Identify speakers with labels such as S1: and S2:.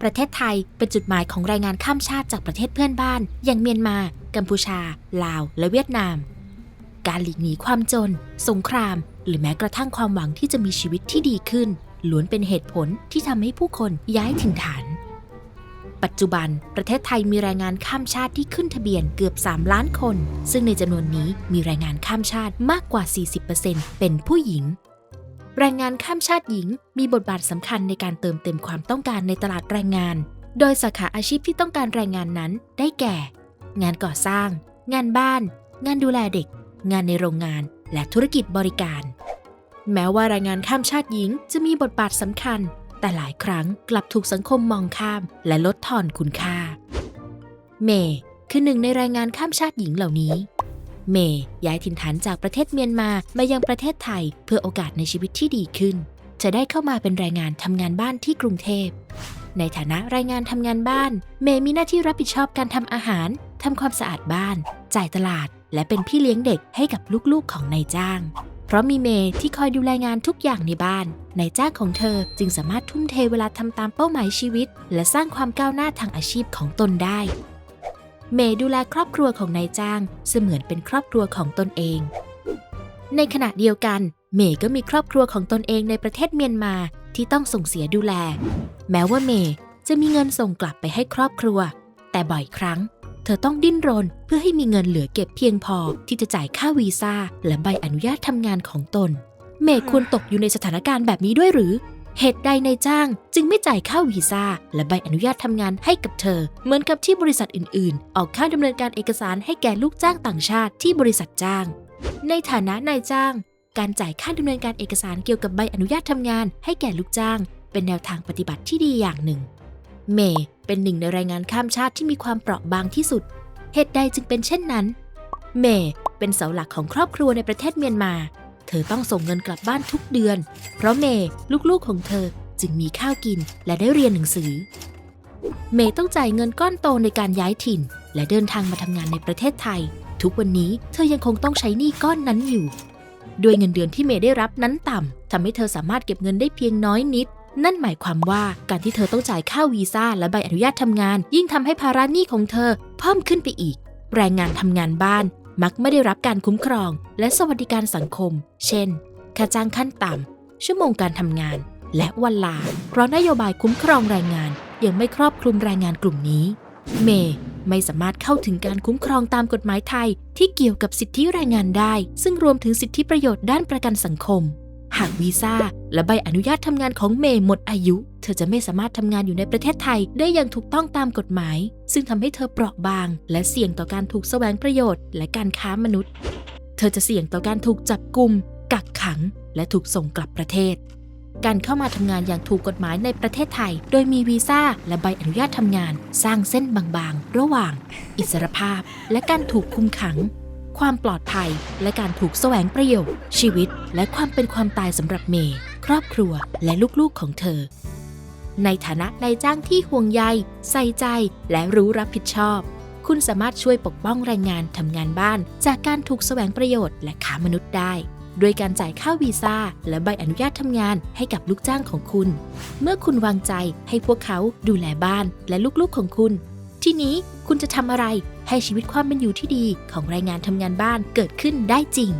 S1: ประเทศไทยเป็นจุดหมายของแรงงานข้ามชาติจากประเทศเพื่อนบ้าน อย่างเมียนมา กัมพูชา ลาว และเวียดนาม การหลีกหนีความจน สงคราม หรือแม้กระทั่งความหวังที่จะมีชีวิตที่ดีขึ้นล้วนเป็นเหตุผลที่ทำให้ผู้คนย้ายถิ่นฐาน ปัจจุบันประเทศไทยมีแรงงานข้ามชาติที่ขึ้นทะเบียนเกือบ 3 ล้านคน ซึ่งในจำนวนนี้มีแรงงานข้ามชาติมากกว่า 40%เป็นผู้หญิง แรงงานข้ามชาติหญิง มีบทบาทสำคัญในการเติมเต็มความต้องการในตลาดแรงงาน โดยสาขาอาชีพที่ต้องการแรงงานนั้นได้แก่ งานก่อสร้าง งานบ้าน งานดูแลเด็ก งานในโรงงาน และธุรกิจบริการ แม้ว่าแรงงานข้ามชาติหญิงจะมีบทบาทสำคัญ แต่หลายครั้งกลับถูกสังคมมองข้าม และลดทอนคุณค่า เมย์คือหนึ่งในแรงงานข้ามชาติหญิงเหล่านี้ เมย์ย้ายถิ่นฐานจากประเทศเมียนมา มายังประเทศไทย เพื่อโอกาสในชีวิตที่ดีขึ้น จะได้เข้ามาเป็นแรงงานทำงานบ้านที่กรุงเทพ ในฐานะแรงงานทำงานบ้าน เมย์มีหน้าที่รับผิดชอบการทำอาหารทำความสะอาดบ้าน จ่ายตลาด และเป็นพี่เลี้ยงเด็กให้กับลูกๆของนายจ้าง เพราะมีเมย์ที่คอยดูแลงานทุกอย่างในบ้านนายจ้างของเธอจึงสามารถทุ่มเทเวลาทำตามเป้าหมายชีวิต และสร้างความก้าวหน้าทางอาชีพของตนได้ เมย์ดูแลครอบครัวของนายจ้าง เสมือนเป็นครอบครัวของตนเอง ในขณะเดียวกัน เมย์ก็มีครอบครัวของตนเองในประเทศเมียนมาที่ต้องส่งเสียดูแล แม้ว่าเมย์จะมีเงินส่งกลับไปให้ครอบครัว แต่บ่อยครั้ง เธอต้องดิ้นรนเพื่อให้มีเงินเหลือเก็บเพียงพอที่จะจ่ายค่าวีซ่าและใบอนุญาตทำงานของตน เมย์ควรตกอยู่ในสถานการณ์แบบนี้ด้วยหรือ เหตุใดในายจ้างจึงไม่จ่ายค่าวีซ่าและใบอนุญาตทำงานให้กับเธอ เหมือนกับที่บริษัทอื่นๆ ออกค่าดำเนินการเอกสารให้แก่ลูกจ้างต่างชาติที่บริษัทจ้าง ในฐานะนายจ้าง การจ่ายค่าดำเนินการเอกสารเกี่ยวกับใบอนุญาตทำงาน ให้แก่ลูกจ้าง เป็นแนวทางปฏิบัติที่ดีอย่างหนึ่ง เมย์เป็นหนึ่งในแรงงานข้ามชาติที่มีความเปราะบางที่สุด เหตุใดจึงเป็นเช่นนั้น เมย์เป็นเสาหลักของครอบครัวในประเทศเมียนมา ธอต้องส่งเงินกลับบ้านทุกเดือน เพราะเมย์ลูกๆของเธอจึงมีข้าวกินและได้เรียนหนังสือ เมย์ต้องจ่ายเงินก้อนโตในการย้ายถิ่น และเดินทางมาทำงานในประเทศไทย ทุกวันนี้เธอยังคงต้องใช้หนี้ก้อนนั้นอยู่ ด้วยเงินเดือนที่เมย์ได้รับนั้นต่ำทำให้เธอสามารถเก็บเงินได้เพียงน้อยนิด นั่นหมายความว่าการที่เธอต้องจ่ายค่าวีซ่าและใบอนุญาตทำงาน ยิ่งทำให้ภาระหนี้ของเธอเพิ่มขึ้นไปอีก แรงงานทำงานบ้าน มักไม่ได้รับการคุ้มครอง และสวัสดิการสังคม เช่น ค่าจ้างขั้นต่ำ ชั่วโมงการทำงาน และวันลา เพราะนโยบายคุ้มครองแรงงาน ยังไม่ครอบคลุมแรงงานกลุ่มนี้ เมย์ไม่สามารถเข้าถึงการคุ้มครองตามกฎหมายไทย ที่เกี่ยวกับสิทธิแรงงานได้ ซึ่งรวมถึงสิทธิประโยชน์ด้านประกันสังคมากวีซ่า และใบอนุญาตทำงานของเมย์หมดอายุ เธอจะไม่สามารถทำงานอยู่ในประเทศไทยได้อย่างถูกต้องตามกฎหมาย ซึ่งทำให้เธอเปราะบาง และเสี่ยงต่อการถูกแสวงประโยชน์ และการค้ามนุษย์ เธอจะเสี่ยงต่อการถูกจับกุม กักขัง และถูกส่งกลับประเทศ การเข้ามาทำงานอย่างถูกกฎหมายในประเทศไทย โดยมีวีซ่าและใบอนุญาตทำงาน สร้างเส้นบางๆ ระหว่าง อิสรภาพ และการถูกคุมขัง ความปลอดภัย และการถูกแสวงประโยชน์ ชีวิต และความเป็นความตายสำหรับเมย์ครอบครัวและลูกๆของเธอ ในฐานะนายจ้างที่ห่วงใย ใส่ใจ และรู้รับผิดชอบ คุณสามารถช่วยปกป้องแรงงานทำงานบ้าน จากการถูกแสวงประโยชน์และค้ามนุษย์ได้โดยการจ่ายค่าวีซ่าและใบอนุญาตทำงานให้กับลูกจ้างของคุณ เมื่อคุณวางใจให้พวกเขาดูแลบ้านและลูกๆของคุณ ทีนี้คุณจะทำอะไรให้ชีวิตความเป็นอยู่ที่ดีของแรงงานทำงานบ้านเกิดขึ้นได้จริง